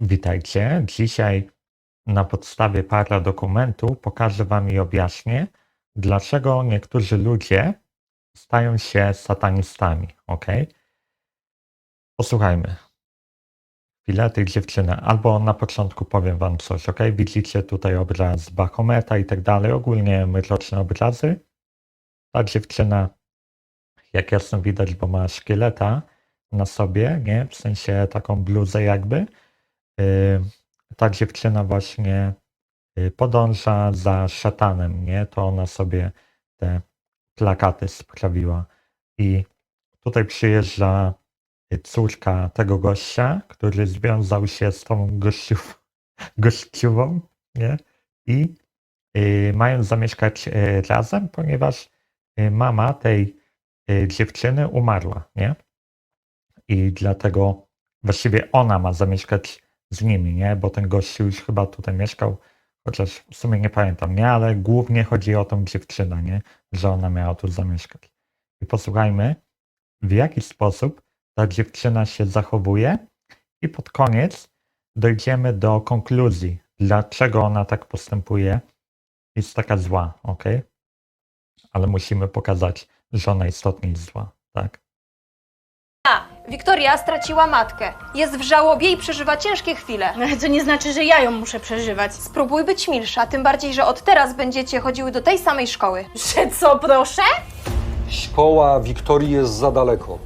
Witajcie. Dzisiaj na podstawie para dokumentu pokażę Wam i objaśnię, dlaczego niektórzy ludzie stają się satanistami. Ok? Posłuchajmy. Chwilę tych dziewczyny. Albo na początku powiem Wam coś. Ok? Widzicie tutaj obraz Bachometa i tak dalej. Ogólnie mroczne obrazy. Ta dziewczyna, jak jasno widać, bo ma szkieleta na sobie, nie? W sensie taką bluzę jakby. Y, ta dziewczyna właśnie y, podąża za szatanem, nie? To ona sobie te plakaty sprawiła. I tutaj przyjeżdża y, córka tego gościa, który związał się z tą gościów, gościową, nie? I mają zamieszkać razem, ponieważ mama tej dziewczyny umarła, nie? I dlatego właściwie ona ma zamieszkać z nimi, nie? Bo ten gościu już chyba tutaj mieszkał, chociaż w sumie nie pamiętam, nie? Ale głównie chodzi o tą dziewczynę, nie? Że ona miała tu zamieszkać. I posłuchajmy, w jaki sposób ta dziewczyna się zachowuje i pod koniec dojdziemy do konkluzji, dlaczego ona tak postępuje. Jest taka zła, ok? Ale musimy pokazać, że ona istotnie jest zła, tak? Wiktoria straciła matkę. Jest w żałobie i przeżywa ciężkie chwile. Ale to nie znaczy, że ja ją muszę przeżywać. Spróbuj być milsza, tym bardziej, że od teraz będziecie chodziły do tej samej szkoły. Że co, proszę? Szkoła Wiktorii jest za daleko.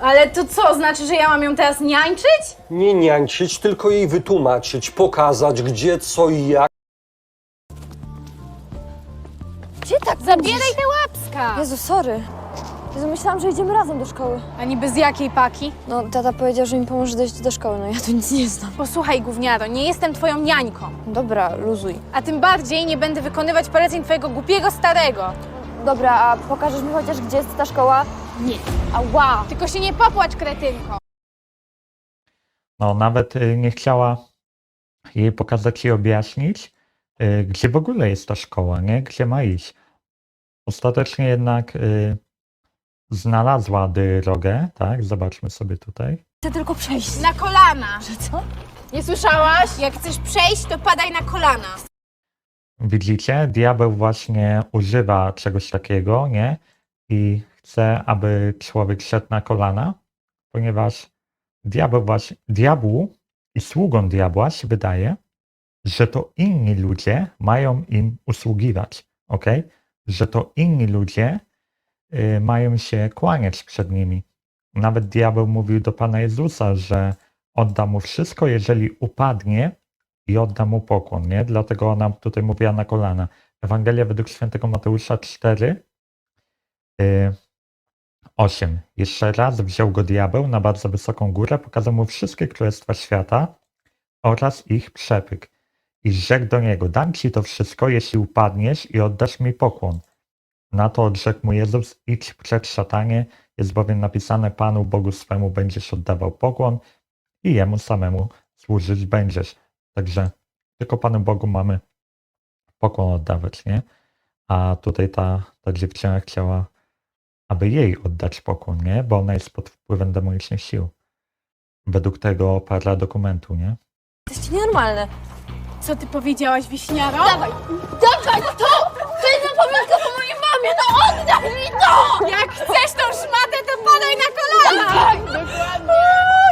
Ale to co, znaczy, że ja mam ją teraz niańczyć? Nie niańczyć, tylko jej wytłumaczyć, pokazać gdzie, co i jak. Gdzie tak Zabieraj te łapska! Jezu, sorry. Jezu, myślałam, że idziemy razem do szkoły. A niby z jakiej paki? No, tata powiedział, że mi pomoże dojść do szkoły, no ja tu nic nie znam. Posłuchaj, gówniaro, nie jestem twoją niańką. Dobra, luzuj. A tym bardziej nie będę wykonywać poleceń twojego głupiego starego. Dobra, a pokażesz mi chociaż, gdzie jest ta szkoła? Nie. Ała! Tylko się nie popłacz, kretynko. No, nawet y, nie chciała jej pokazać i objaśnić, y, gdzie w ogóle jest ta szkoła, nie? Gdzie ma iść. Ostatecznie jednak y, znalazła drogę, tak? Zobaczmy sobie tutaj. Chcę tylko przejść. Na kolana! Że co? Nie słyszałaś? Jak chcesz przejść, to padaj na kolana. Widzicie? Diabeł właśnie używa czegoś takiego, nie? I chce, aby człowiek szedł na kolana, ponieważ diabeł właśnie, diabłu i sługom diabła się wydaje, że to inni ludzie mają im usługiwać, ok? Że to inni ludzie mają się kłaniać przed nimi. Nawet diabeł mówił do Pana Jezusa, że odda mu wszystko, jeżeli upadnie i odda mu pokłon, nie? Dlatego ona tutaj mówiła na kolana. Ewangelia według świętego Mateusza 4, y, 8. Jeszcze raz wziął go diabeł na bardzo wysoką górę, pokazał mu wszystkie królestwa świata oraz ich przepyk. I rzekł do niego, dam ci to wszystko, jeśli upadniesz i oddasz mi pokłon. Na to odrzekł mu Jezus, idź przed szatanie, jest bowiem napisane, Panu Bogu swemu będziesz oddawał pokłon i Jemu samemu służyć będziesz. Także tylko Panu Bogu mamy pokłon oddawać, nie? A tutaj ta, ta dziewczyna chciała, aby jej oddać pokłon, nie? Bo ona jest pod wpływem demonicznych sił. Według tego para dokumentu, nie? Jesteście nienormalne. Co ty powiedziałaś, wiśniaro? Dawaj, dawaj to! To jest napomnienka po mamie, no oddaj mi to! Jak chcesz tą szmatę, to padaj na kolana! Tak, dokładnie.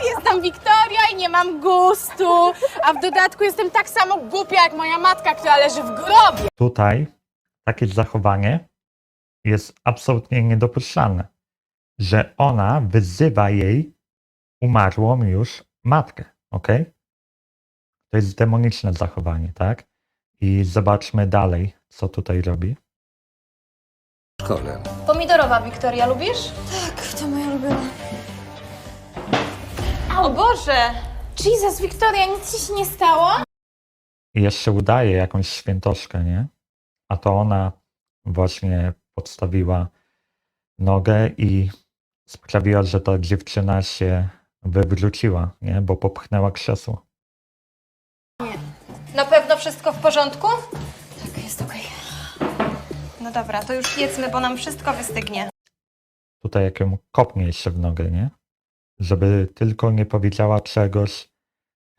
Jestem Wiktoria i nie mam gustu. A w dodatku jestem tak samo głupia jak moja matka, która leży w grobie. Tutaj takie zachowanie jest absolutnie niedopuszczalne, że ona wyzywa jej umarłą już matkę, ok? To jest demoniczne zachowanie, tak? I zobaczmy dalej, co tutaj robi. Szkole. Pomidorowa, Wiktoria, lubisz? Tak, to moja ulubiona. O Boże! Jesus, Wiktoria, nic ci się nie stało? I jeszcze udaje jakąś świętoszkę, nie? A to ona właśnie podstawiła nogę i sprawiła, że ta dziewczyna się wywróciła, nie? Bo popchnęła krzesło. Na pewno wszystko w porządku? No dobra, to już jedzmy, bo nam wszystko wystygnie. Tutaj jak ją kopnie jeszcze w nogę, nie? Żeby tylko nie powiedziała czegoś,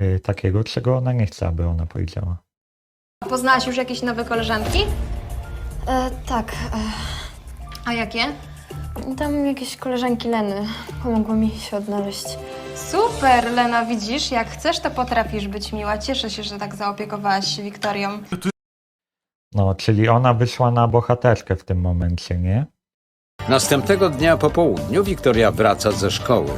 y, takiego, czego ona nie chce, aby ona powiedziała. Poznałaś już jakieś nowe koleżanki? E, tak, A jakie? e, tam jakieś koleżanki Leny pomogły mi się odnaleźć. Super, Lena, widzisz, jak chcesz, to potrafisz być miła. Cieszę się, że tak zaopiekowałaś się Wiktorią. No, czyli ona wyszła na bohaterkę w tym momencie, nie? Następnego dnia po południu Wiktoria wraca ze szkoły.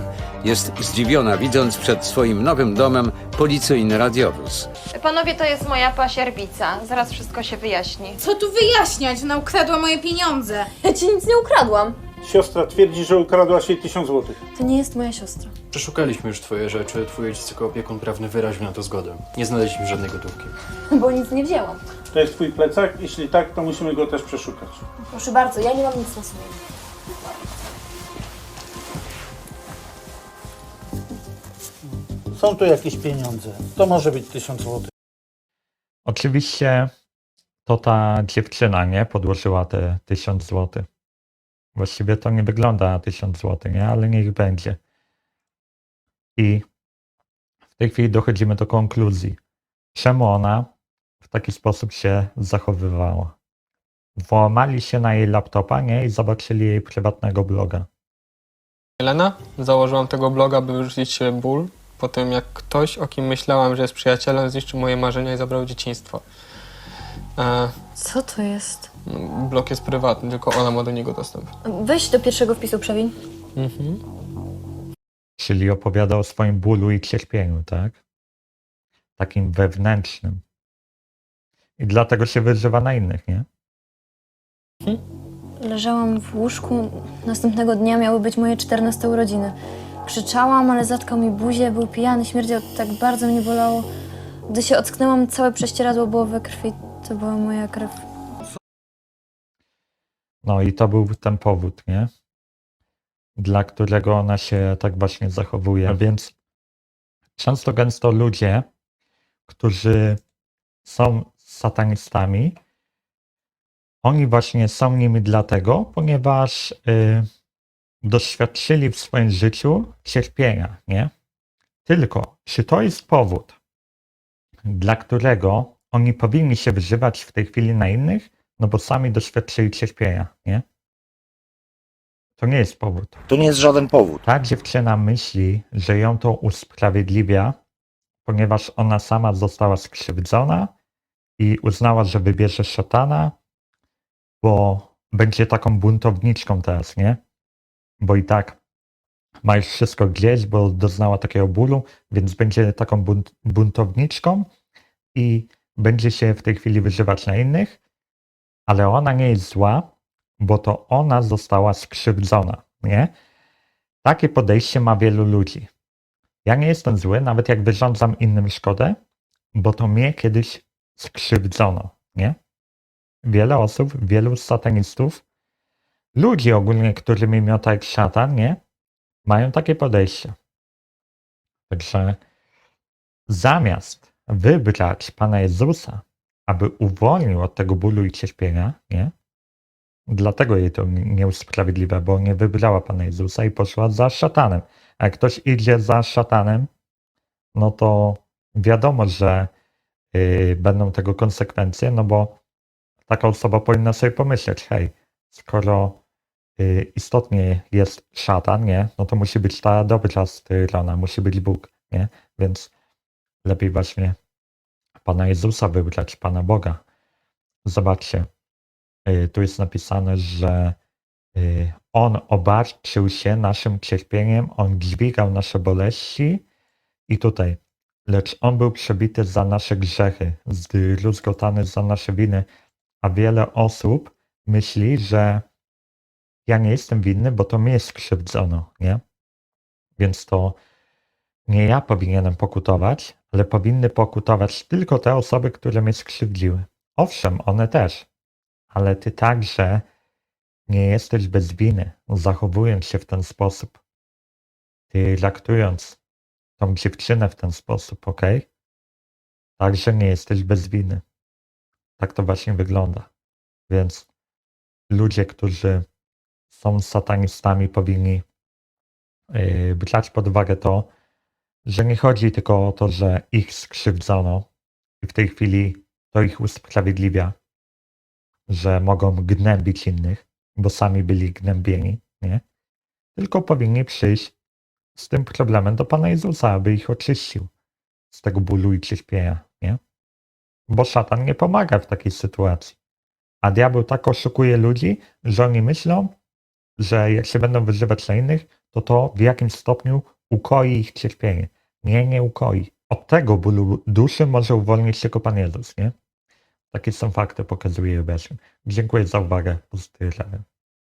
Jest zdziwiona, widząc przed swoim nowym domem policyjny radiowóz. Panowie, to jest moja pasierbica. Zaraz wszystko się wyjaśni. Co tu wyjaśniać? Ona ukradła moje pieniądze. Ja ci nic nie ukradłam. Siostra twierdzi, że ukradłaś jej tysiąc złotych. To nie jest moja siostra. Przeszukaliśmy już twoje rzeczy, twój ojciec jako opiekun prawny wyraził na to zgodę. Nie znaleźliśmy żadnej gotówki. Bo nic nie wzięłam. To jest twój plecak? Jeśli tak, to musimy go też przeszukać. Proszę bardzo, ja nie mam nic na sobie. Są tu jakieś pieniądze. To może być tysiąc złotych. Oczywiście to ta dziewczyna, nie? Podłożyła te 1000 zł. Właściwie to nie wygląda na 1000 zł, nie? Ale niech będzie. I w tej chwili dochodzimy do konkluzji. Czemu ona w taki sposób się zachowywała? Włamali się na jej laptopa, nie? I zobaczyli jej prywatnego bloga. Elena, założyłam tego bloga, by wyrzucić ból po tym, jak ktoś, o kim myślałam, że jest przyjacielem, zniszczył moje marzenia i zabrał dzieciństwo. E, Co to jest? blog jest prywatny, tylko ona ma do niego dostęp. Weź do pierwszego wpisu przewin. Mhm. Czyli opowiada o swoim bólu i cierpieniu, tak? Takim wewnętrznym. I dlatego się wyżywa na innych, nie? Leżałam w łóżku. Następnego dnia miały być moje 14 urodziny. Krzyczałam, ale zatkał mi buzię, był pijany, śmierdział, tak bardzo mnie bolało. Gdy się ocknęłam, całe prześcieradło było we krwi. To była moja krew. No i to był ten powód, nie? Dla którego ona się tak właśnie zachowuje. Więc często gęsto ludzie, którzy są satanistami, oni właśnie są nimi dlatego, ponieważ y, doświadczyli w swoim życiu cierpienia, nie? Tylko, czy to jest powód, dla którego oni powinni się wyżywać w tej chwili na innych, no bo sami doświadczyli cierpienia, nie? To nie jest powód. To nie jest żaden powód. Ta dziewczyna myśli, że ją to usprawiedliwia, ponieważ ona sama została skrzywdzona i uznała, że wybierze szatana, bo będzie taką buntowniczką teraz, nie? Bo i tak ma już wszystko gdzieś, bo doznała takiego bólu, więc będzie taką bunt, buntowniczką i będzie się w tej chwili wyżywać na innych, ale ona nie jest zła, bo to ona została skrzywdzona, nie? Takie podejście ma wielu ludzi. Ja nie jestem zły, nawet jak wyrządzam innym szkodę, bo to mnie kiedyś skrzywdzono, nie? Wiele osób, wielu satanistów, ludzi ogólnie, którymi miota jak szatan, nie? Mają takie podejście. Także zamiast wybrać Pana Jezusa, aby uwolnił od tego bólu i cierpienia, nie? Dlatego jej to nie usprawiedliwia, bo nie wybrała Pana Jezusa i poszła za szatanem. A jak ktoś idzie za szatanem, no to wiadomo, że będą tego konsekwencje, no bo taka osoba powinna sobie pomyśleć, hej, skoro yy, istotnie jest szatan, nie, no to musi być ta dobra strona, musi być Bóg, nie, więc lepiej właśnie Pana Jezusa wybrać, Pana Boga. Zobaczcie, y, tu jest napisane, że y, On obarczył się naszym cierpieniem, On dźwigał nasze boleści i tutaj, lecz On był przebity za nasze grzechy, zdruzgotany za nasze winy, a wiele osób myśli, że ja nie jestem winny, bo to mnie skrzywdzono, nie? Więc to nie ja powinienem pokutować, ale powinny pokutować tylko te osoby, które mnie skrzywdziły. Owszem, one też, ale ty także nie jesteś bez winy, zachowując się w ten sposób. Ty traktując tą dziewczynę w ten sposób, ok? Także nie jesteś bez winy. Tak to właśnie wygląda. Więc ludzie, którzy są satanistami, powinni yy, brać pod uwagę to, że nie chodzi tylko o to, że ich skrzywdzono i w tej chwili to ich usprawiedliwia, że mogą gnębić innych, bo sami byli gnębieni, nie? Tylko powinni przyjść z tym problemem do Pana Jezusa, aby ich oczyścił z tego bólu i cierpienia, nie? Bo szatan nie pomaga w takiej sytuacji. A diabeł tak oszukuje ludzi, że oni myślą, że jak się będą wyżywać na innych, to to w jakimś stopniu ukoi ich cierpienie. Nie, nie ukoi. Od tego bólu duszy może uwolnić się tylko Pan Jezus, nie? Takie są fakty, pokazuje objaśniam. Dziękuję za uwagę. Pozdrawiam.